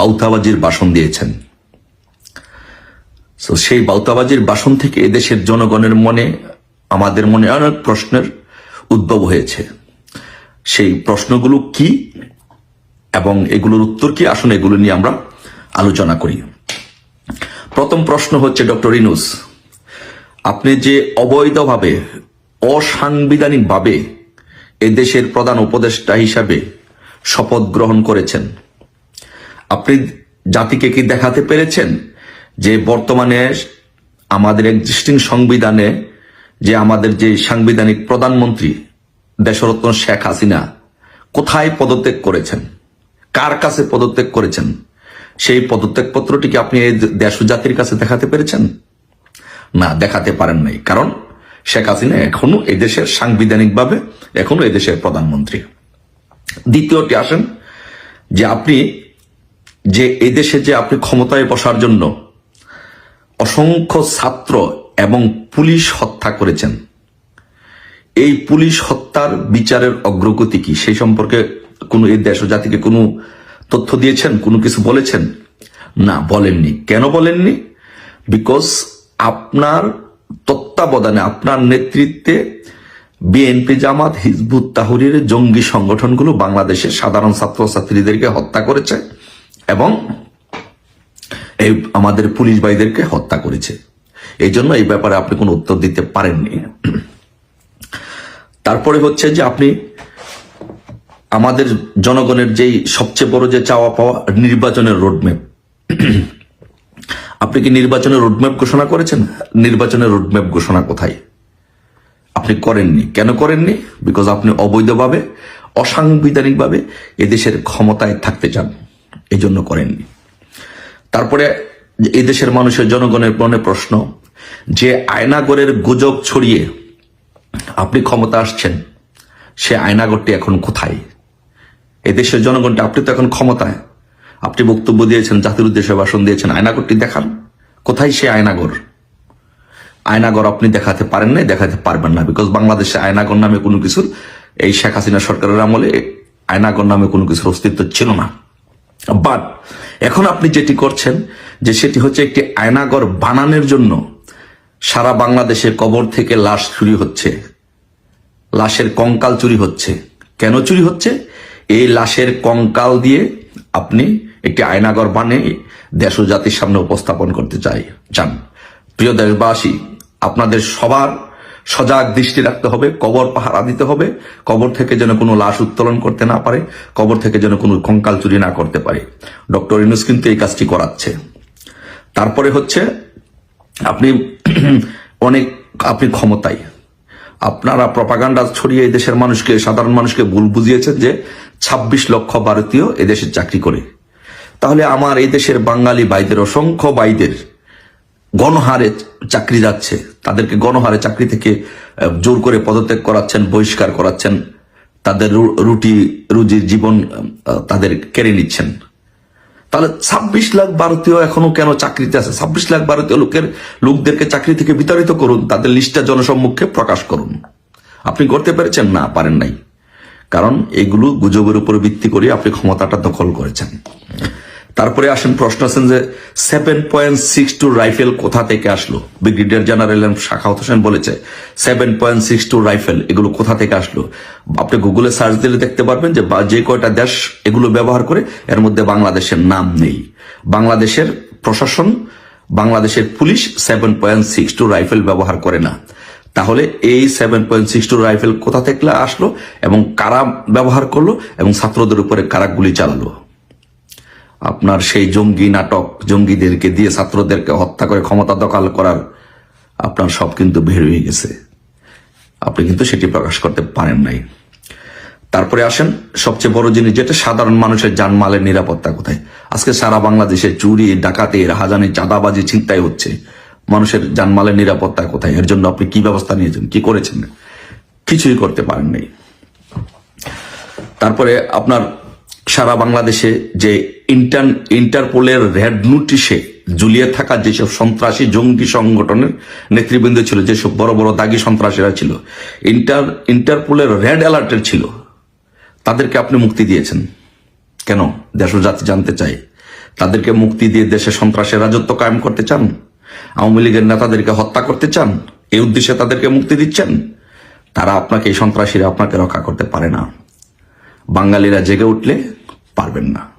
বাউতাবাজির বাসন দিয়েছেন। তো সেই বাউতাবাজির বাসন থেকে এদেশের জনগণের মনে, আমাদের মনে অনেক প্রশ্নের উদ্ভব হয়েছে। সেই প্রশ্নগুলো কি এবং এগুলোর উত্তর কি? আসুন এগুলো নিয়ে আমরা আলোচনা করি। প্রথম প্রশ্ন হচ্ছে ডক্টর ইনুস আপনি যে অবৈধভাবে, অসাংবিধানিকভাবে এদেশের প্রধান উপদেষ্টা হিসাবে শপথ গ্রহণ করেছেন আপনি জাতিকে কি দেখাতে পেরেছেন? যে বর্তমানে আমাদের এক্সিস্টিং সংবিধানে যে আমাদের যে সাংবিধানিক প্রধানমন্ত্রী দেশরত্ন শেখ হাসিনা কোথায় পদত্যাগ করেছেন? কার কাছে পদত্যাগ করেছেন? সেই পদত্যাগ পত্রটিকে আপনি এই দেশ জাতির কাছে দেখাতে পেরেছেন? না, দেখাতে পারেন নাই। কারণ শেখ হাসিনা এখনও এদেশের সাংবিধানিকভাবে এখনও এদেশের প্রধানমন্ত্রী। দ্বিতীয়টি আসেন যে আপনি যে এদেশে যে আপনি ক্ষমতায় বসার জন্য অসংখ্য ছাত্র এবং পুলিশ হত্যা করেছেন, এই পুলিশ হত্যার বিচারের অগ্রগতি কি? সেই সম্পর্কে কোনো এই দেশ জাতিকে কোনো তথ্য দিয়েছেন? কোনো কিছু বলেছেন? না, বলেননি। কেন বলেননি? বিকজ আপনার তত্ত্বাবধানে, আপনার নেতৃত্বে বিএনপি, জামাত, হিজবুত তাহরির জঙ্গি সংগঠনগুলো বাংলাদেশের সাধারণ ছাত্রছাত্রীদেরকে হত্যা করেছে। এবং এই আমাদের পুলিশ ভাইদেরকে হত্যা করেছে। এই জন্য এই ব্যাপারে আপনি কোনো উত্তর দিতে পারেননি। তারপরে হচ্ছে যে আপনি আমাদের জনগণের যেই সবচেয়ে বড় যে চাওয়া পাওয়া নির্বাচনের রোডম্যাপ। আপনি কি নির্বাচনের রোডম্যাপ ঘোষণা করেছেন? নির্বাচনের রোডম্যাপ ঘোষণা কোথায়? আপনি করেননি। কেন করেননি? বিকজ আপনি অবৈধভাবে, অসাংবিধানিকভাবে এদেশের ক্ষমতায় থাকতে চান। এই জন্য করেননি। তারপরে এই দেশের মানুষের জনগণের মনে প্রশ্ন, যে আয়নাগরের গুজব ছড়িয়ে আপনি ক্ষমতা আসছেন, সে আয়নাগরটি এখন কোথায়? এদেশের জনগণটা, আপনি তো এখন ক্ষমতায়। আপনি বক্তব্য দিয়েছেন, জাতির উদ্দেশ্যে ভাষণ দিয়েছেন, আয়নাগরটি দেখান, কোথায় সে আয়নাগর? আয়নাগর আপনি দেখাতে পারেন না দেখাতে পারবেন না বিকজ বাংলাদেশে আয়নাগর নামে কোনো কিছুর, এই শেখ হাসিনা সরকারের আমলে আয়নাগর নামে কোনো কিছুর অস্তিত্ব ছিল না। বাট এখন আপনি যেটি করছেন, যে সেটি হচ্ছে একটি আয়নাগর বানানোর জন্য সারা বাংলাদেশে কবর থেকে লাশ চুরি হচ্ছে। লাশের কঙ্কাল চুরি হচ্ছে। কেন চুরি হচ্ছে? এই লাশের কঙ্কাল দিয়ে আপনি একটি আয়নাগর বানিয়ে দেশ ও জাতির সামনে উপস্থাপন করতে চাই চান। প্রিয় দেশবাসী, আপনাদের সবার সজাগ দৃষ্টি রাখতে হবে, কবর পাহারা দিতে হবে, কবর থেকে যেন কোনো লাশ উত্তোলন করতে না পারে, কবর থেকে যেন কোনো কঙ্কাল চুরি না করতে পারে। ডক্টর ইনুস কিন্তু এই কাজটি করাচ্ছে। তারপরে হচ্ছে, আপনি অনেক, আপনি ক্ষমতায়। আপনারা প্রপাগান্ডা ছড়িয়ে দেশের মানুষকে, সাধারণ মানুষকে ভুল বুঝিয়েছেন যে ২৬ লক্ষ ভারতীয় এদেশে চাকরি করে। তাহলে আমার এই দেশের বাঙালি বাইদের অসংখ্য ভাইদের গণহারে চাকরি যাচ্ছে, তাদেরকে গণহারে চাকরি থেকে জোর করে পদত্যাগ করাচ্ছেন, বহিষ্কার করাচ্ছেন, তাদের রুটি, রুজির জীবন তাদের কেড়ে নিচ্ছেন। তাহলে ছাব্বিশ লাখ ভারতীয় এখনও কেন চাকরিতে আছে? ছাব্বিশ লাখ ভারতীয় লোকের, লোকদেরকে চাকরি থেকে বিতাড়িত করুন, তাদের লিস্টটা জনসম্মুখে প্রকাশ করুন। আপনি করতে পেরেছেন? না, পারেন নাই। কারণ এগুলো গুজবের উপর ভিত্তি করে আপনি ক্ষমতাটা দখল করেছেন। তারপরে আসেন প্রশ্ন আছেন যে seven point six two rifle কোথা থেকে আসলো? Brigadier general M Shakhawat Hossain বলেছে seven point six two rifle এগুলো কোথা থেকে আসলো? আপনি গুগলে সার্চ দিলে দেখতে পারবেন যে যে কয়টা দেশ এগুলো ব্যবহার করে, এর মধ্যে বাংলাদেশের নাম নেই। বাংলাদেশের প্রশাসন, বাংলাদেশের police seven point six two rifle ব্যবহার করে না। তাহলে এই seven point six two rifle কোথা থেকে আসলো এবং কারা ব্যবহার করল এবং ছাত্রদের উপরে কারা গুলি চালালো? আপনার সেই জঙ্গি নাটক জঙ্গিদেরকে দিয়ে ছাত্রদেরকে হত্যা করে ক্ষমতা দখল করার আপনার সব কিন্তু বের হয়ে গেছে। আপনি কিন্তু সেটি প্রকাশ করতে পারেন নাই। তারপরে আসেন, সবচেয়ে বড় জিনিস যেটা, সাধারণ মানুষের জানমালের নিরাপত্তা কোথায়? আজকে সারা বাংলাদেশে চুরি, ডাকাতি, রাহাজানি, চাঁদাবাজি চিন্তাই হচ্ছে। মানুষের জানমালের নিরাপত্তা কোথায়? এর জন্য আপনি কি ব্যবস্থা নিয়েছেন? কি করেছেন? কিছুই করতে পারেন নাই। তারপরে আপনার সারা বাংলাদেশে যে ইন্টার, ইন্টারপোলের রেড নোটিশে ঝুলিয়ে থাকা যেসব সন্ত্রাসী জঙ্গি সংগঠনের নেতৃবৃন্দ ছিল, যেসব বড় বড় দাগি সন্ত্রাসীরা ছিল, ইন্টার, ইন্টারপোলের রেড অ্যালার্টের ছিল, তাদেরকে আপনি মুক্তি দিয়েছেন। কেন? দেশ জাতি জানতে চাই তাদেরকে মুক্তি দিয়ে দেশে সন্ত্রাসের রাজত্ব কায়েম করতে চান? আওয়ামী লীগের নেতাদেরকে হত্যা করতে চান? এই উদ্দেশ্যে তাদেরকে মুক্তি দিচ্ছেন? তারা আপনাকে, এই সন্ত্রাসীরা আপনাকে রক্ষা করতে পারে না। বাঙালিরা জেগে উঠলে পারবেন না।